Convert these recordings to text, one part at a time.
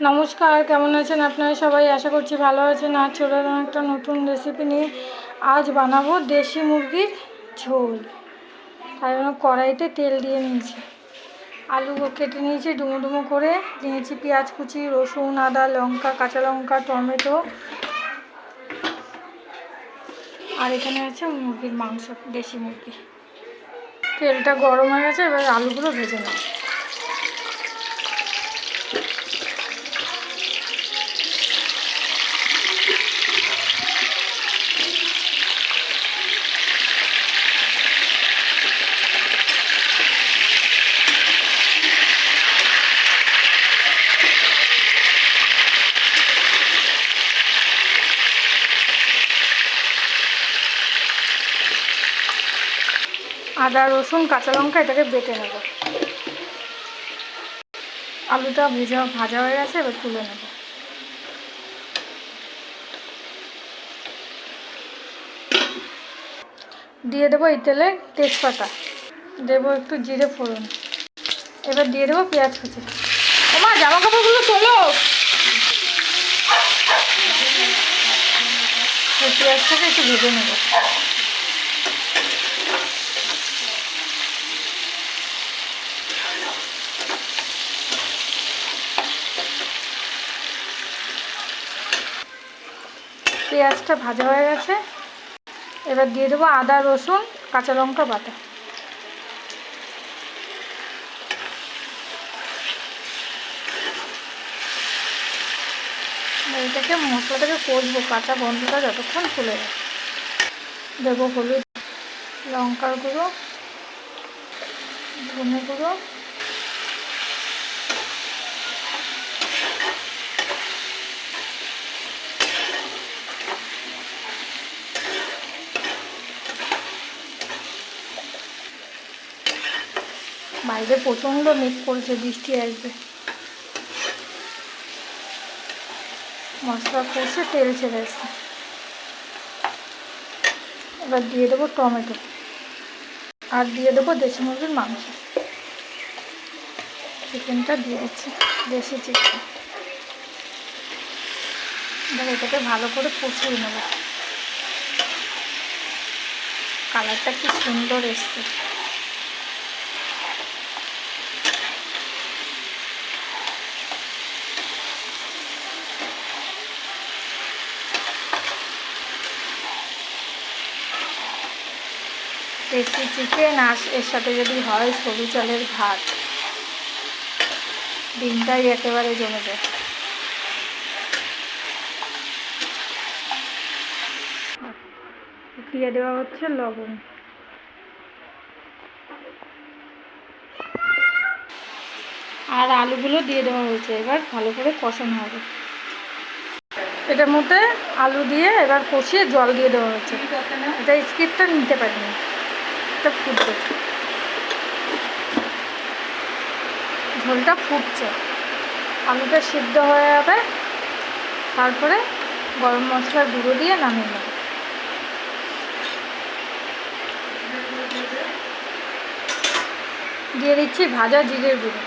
নমস্কার, কেমন আছেন আপনারা সবাই? আশা করছি ভালো আছেন। আর চলে একটা নতুন রেসিপি নিয়ে। আজ বানাবো দেশি মুরগির ঝোল। তাই জন্য কড়াইতে তেল দিয়ে নিয়েছি। আলু কেটে নিয়েছি ডুমো ডুমো করে। নিয়েছি পেঁয়াজ কুচি, রসুন, আদা, লঙ্কা, কাঁচা লঙ্কা, টমেটো। আর এখানে আছে মুরগির মাংস, দেশি মুরগি। তেলটা গরম হয়ে গেছে, এবার আলুগুলো ভেজে নেব। আদা, রসুন, কাঁচা লঙ্কা এটাকে বেটে নেব। আলুটা ভেজা, ভাজা হয়ে গেছে, এবার তুলে নেব। দিয়ে দেবো এই তেলে তেজপাতা। দেবো একটু জিরে ফোড়ন। এবার দিয়ে দেবো পেঁয়াজ কুচি। ওমা জামা কাপড়গুলো তোলো। পেঁয়াজটাকে একটু ভেজে নেব। পেঁয়াজটা ভাজা হয়ে গেছে। এবার দিয়ে দেবো আদা, রসুন, কাঁচা লঙ্কা বাটা। এটাকে মশলাটাকে কষবো, কাঁচা গন্ধটা যতক্ষণ চলে যায় দেবো হলুদ, লঙ্কার গুঁড়ো, ধনে গুঁড়ো বাইরে প্রচণ্ড মেঘ পড়েছে বৃষ্টি আসবে। মশলা কষে তেল ছেড়ে এসছে। এবার দিয়ে দেবো টমেটো। আর দিয়ে দেবো দেশি মুরগির মাংস। চিকেনটা দিয়ে দিচ্ছি, দেশি চিকেন। এবার এটাকে ভালো করে কষিয়ে নেব। কালারটা কি সুন্দর এসছে। দেশি চিকেন আর এর সাথে যদি হয় সরু চালের ভাত। ডিমটাই একেবারে জমে যায়। দিয়ে দেওয়া হচ্ছে লবণ। আর আলুগুলো দিয়ে দেওয়া হয়েছে, এবার ভালো করে কষানো হবে। এটার মধ্যে আলু দিয়ে এবার কষিয়ে জল দিয়ে দেওয়া হচ্ছে এটা স্কিপটা নিতে পারিনি। এটা ফুটবে। ঝোলটা ফুটছে। আলুটা সিদ্ধ হয়ে যাবে। তারপরে গরম মশলার গুঁড়ো দিয়ে নামিয়ে নেবে। দিয়ে দিচ্ছি ভাজা জিরের গুঁড়ো।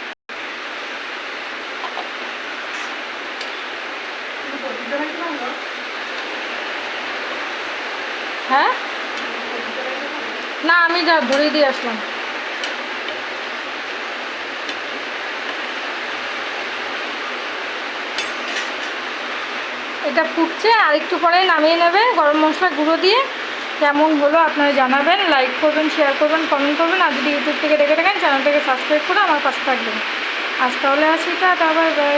হ্যাঁ? না, আমি যা ধরে দিয়ে আসলাম। এটা ফুটছে, আর একটু পরে নামিয়ে নেবে, গরম মশলা গুঁড়ো দিয়ে। কেমন হলো আপনারা জানাবেন লাইক করবেন শেয়ার করবেন কমেন্ট করবেন, আর যদি ইউটিউব থেকে দেখে থাকেন চ্যানেলটাকে সাবস্ক্রাইব করে আমার পাশে থাকবেন। আজ তাহলে আসি টা আবার বাই